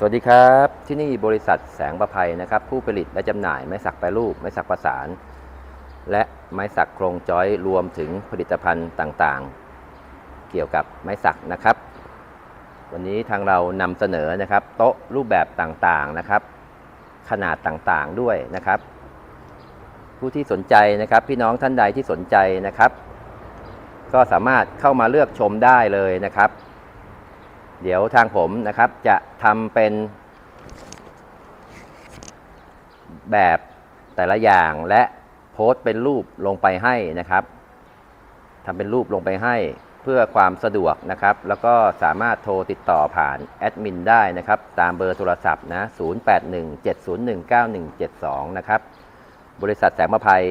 สวัสดีครับ ที่นี่บริษัทแสงประภัยนะครับ ผู้ผลิตและจำหน่ายไม้สักแปรรูป ไม้สักประสาน และไม้สักโครงจอยรวมถึงผลิตภัณฑ์ต่างๆ เกี่ยวกับไม้สักนะครับ วันนี้ทางเรานำเสนอนะครับ โต๊ะรูปแบบต่างๆนะครับ ขนาดต่างๆด้วยนะครับ ผู้ที่สนใจนะครับ พี่น้องท่านใดที่สนใจนะครับ ก็สามารถเข้ามาเลือกชมได้เลยนะครับ เดี๋ยวทางผมนะครับจะทำเป็น แบบแต่ละอย่างและโพสต์เป็นรูปลงไปให้นะครับทำเป็นรูปลงไปให้เพื่อความสะดวกนะครับ แล้วก็สามารถโทรติดต่อผ่านแอดมินได้นะครับ ตามเบอร์โทรศัพท์นะ0817019172 นะครับ บริษัทแสงมะภัย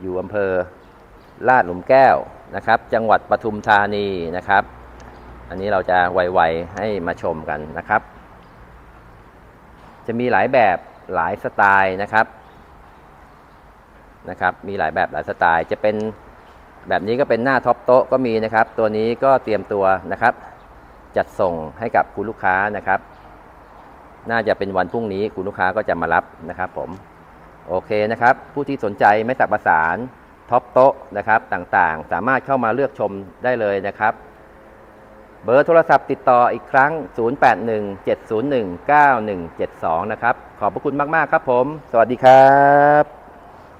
อยู่อำเภอลาดหลุมแก้วนะครับ จังหวัดปทุมธานีนะครับ อันนี้เราจะไวๆให้มาชมกันนะครับ จะมีหลายแบบหลายสไตล์นะครับนะครับ มีหลายแบบหลายสไตล์ จะเป็นแบบนี้ก็เป็นหน้าท็อปโต๊ะก็มีนะครับ ตัวนี้ก็เตรียมตัวนะครับ จัดส่งให้กับคุณลูกค้านะครับ น่าจะเป็นวันพรุ่งนี้คุณลูกค้าก็จะมารับนะครับผมโอเคนะครับ ผู้ที่สนใจไม่สักประสานท็อปโต๊ะนะครับต่างๆ สามารถเข้ามาเลือกชมได้เลยนะครับ บอร์โทรศัพท์ติดต่ออีกครั้ง 0817019172 นะครับ ขอบพระคุณมาก ๆ ครับผม สวัสดีครับ